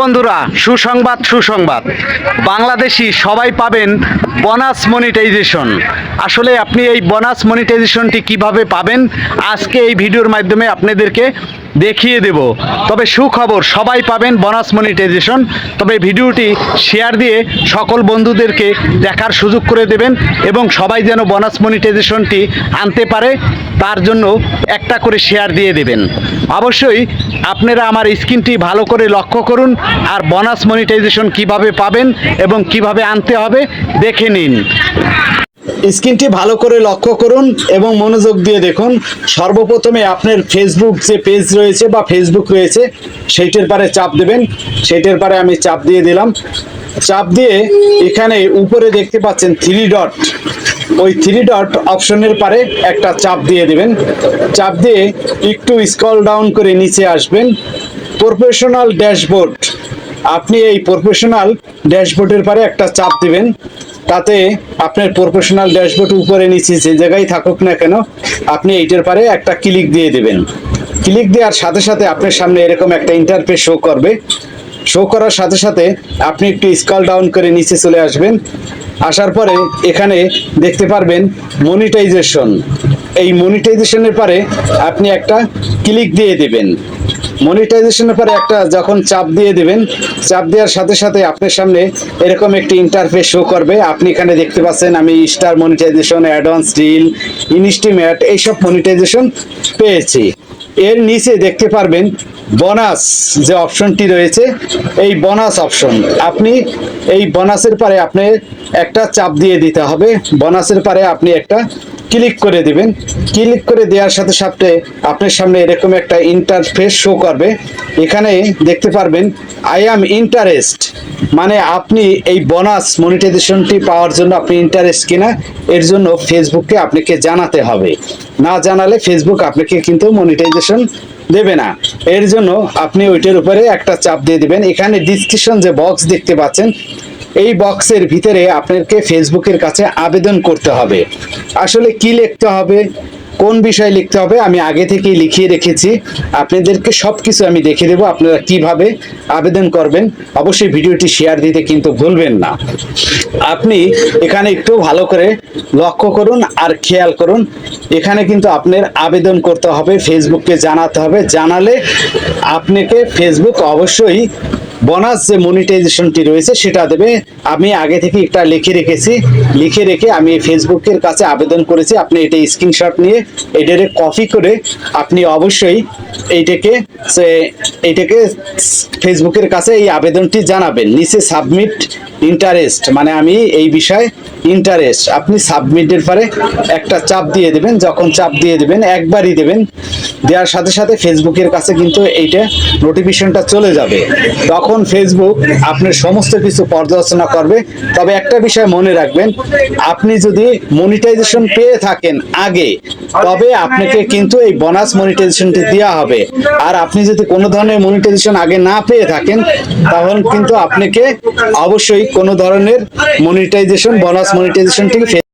বন্ধুরা সুসংবাদ সুসংবাদ। বাংলাদেশি সবাই পাবেন বোনাস মনিটাইজেশন। আসলে আপনি এই বোনাস মনিটাইজেশনটি কীভাবে পাবেন, আজকে এই ভিডিওর মাধ্যমে আপনাদেরকে দেখিয়ে দেব। তবে সুখবর, সবাই পাবেন বোনাস মনিটাইজেশন তবে ভিডিওটি শেয়ার দিয়ে সকল বন্ধুদেরকে দেখার সুযোগ করে দেবেন এবং সবাই যেন বোনাস মনিটাইজেশনটি আনতে পারে, তার জন্য একটা করে শেয়ার দিয়ে দেবেন। অবশ্যই আপনারা আমার স্ক্রিনটি ভালো করে লক্ষ্য করুন আর বোনাস মনিটাইজেশন কীভাবে পাবেন এবং কীভাবে আনতে হবে, দেখে নিন। স্ক্রিনটি ভালো করে লক্ষ্য করুন এবং মনোযোগ দিয়ে দেখুন। সর্বপ্রথমে আপনার ফেসবুক যে পেজ রয়েছে বা ফেসবুক রয়েছে, সেইটার পারে চাপ দেবেন। সেইটার পারে আমি চাপ দিয়ে দিলাম। চাপ দিয়ে এখানে উপরে দেখতে পাচ্ছেন থ্রি ডট ওই থ্রি ডট অপশনের পারে একটা চাপ দিয়ে দেবেন। চাপ দিয়ে একটু স্ক্রল ডাউন করে নিচে আসবেন। প্রফেশনাল ড্যাশবোর্ড আপনি এই প্রফেশনাল ড্যাশবোর্ডের পারে একটা চাপ দিবেন। তাতে আপনার প্রফেশনাল ড্যাশবোর্ড উপরে নিচে যে জায়গায় থাকুক না কেন, আপনি এইটার পারে একটা ক্লিক দিয়ে দেবেন। ক্লিক দেওয়ার সাথে সাথে আপনার সামনে এরকম একটা ইন্টারফেস শো করবে। শো করার সাথে সাথে আপনি একটু স্কল ডাউন করে নিচে চলে আসবেন। আসার পরে এখানে দেখতে পারবেন মনিটাইজেশন এই মনিটাইজেশনের পরে আপনি একটা ক্লিক দিয়ে দেবেন। মনিটাইজেশনের পরে একটা যখন চাপ দিয়ে দেবেন, চাপ দেওয়ার সাথে সাথে আপনার সামনে এরকম একটি ইন্টারফেস শো করবে। আপনি এখানে দেখতে পাচ্ছেন আমি star monetization advance deal estimate এইসব মনিটাইজেশন পেয়েছি। এর নিচে দেখতে পারবেন বোনাস যে অপশনটি রয়েছে, এই বোনাস অপশন আপনি এই বোনাসের পরে আপনি একটা চাপ দিয়ে দিতে হবে। বোনাসের পরে আপনি একটা ক্লিক করে দিবেন। ক্লিক করে দেওয়ার সাথে সাথে আপনার সামনে এরকম একটা ইন্টারফেস শো করবে। এখানে দেখতে পারবেন আই অ্যাম ইন্টারেস্ট মানে আপনি এই বোনাস মনিটাইজেশনটি পাওয়ার জন্য আপনি ইন্টারেস্ট কিনা, এর জন্য ফেসবুককে আপনাকে জানাতে হবে। না জানালে ফেসবুক আপনাকে কিন্তু মনিটাইজেশন দেবে না। এর জন্য আপনি ওইটার উপরে একটা চাপ দিয়ে দিবেন। এখানে ডিসক্রিপশন যে বক্স দেখতে পাচ্ছেন এই বক্সের ভিতরে আপনাকে ফেসবুকের কাছে আবেদন করতে হবে। আসলে কি লিখতে হবে? কোন বিষয় লিখতে হবে? আমি আগে থেকেই লিখিয়ে রেখেছি। আপনাদেরকে সব কিছু আমি দেখে দেবো আপনারা কীভাবে আবেদন করবেন। অবশ্যই ভিডিওটি শেয়ার দিতে কিন্তু ভুলবেন না। আপনি এখানে একটু ভালো করে লক্ষ্য করুন আর খেয়াল করুন। এখানে কিন্তু আপনার আবেদন করতে হবে, ফেসবুককে জানাতে হবে। জানালে আপনাকে ফেসবুক অবশ্যই বোনাস যে মনিটাইজেশনটি রয়েছে, সেটা দেবে। আমি আগে থেকে একটা লিখে রেখেছি। লিখে রেখে আমি ফেসবুকের কাছে আবেদন করেছি। আপনি এটা স্ক্রিনশট নিয়ে, এটারে কপি করে আপনি অবশ্যই এইটাকে সে এইটাকে ফেসবুকের কাছে এই আবেদনটি জানাবেন। নিচে সাবমিট ইন্টারেস্ট মানে আমি এই বিষয়ে ইন্টারেস্ট আপনি সাবমিটের পরে একটা চাপ দিয়ে দেবেন, যখন চাপ দিয়ে দেবেন, একবারই দেবেন। দেওয়ার সাথে সাথে ফেসবুকের কাছে কিন্তু এইটা নোটিফিকেশনটা চলে যাবে। তখন ফেসবুক আপনার সমস্ত কিছু পর্যালোচনা করবে। তবে একটা বিষয় মনে রাখবেন, আপনি যদি মনিটাইজেশন পেয়ে থাকেন আগে তবে আপনাকে কিন্তু এই বোনাস মনিটাইজেশনটি দেওয়া হবে। আর আপনি যদি কোনো ধরনের মনিটাইজেশন আগে না পেয়ে থাকেন তখন কিন্তু আপনাকে অবশ্যই কোনো ধরনের মনিটাইজেশন বোনাস মনিটাইজেশনটি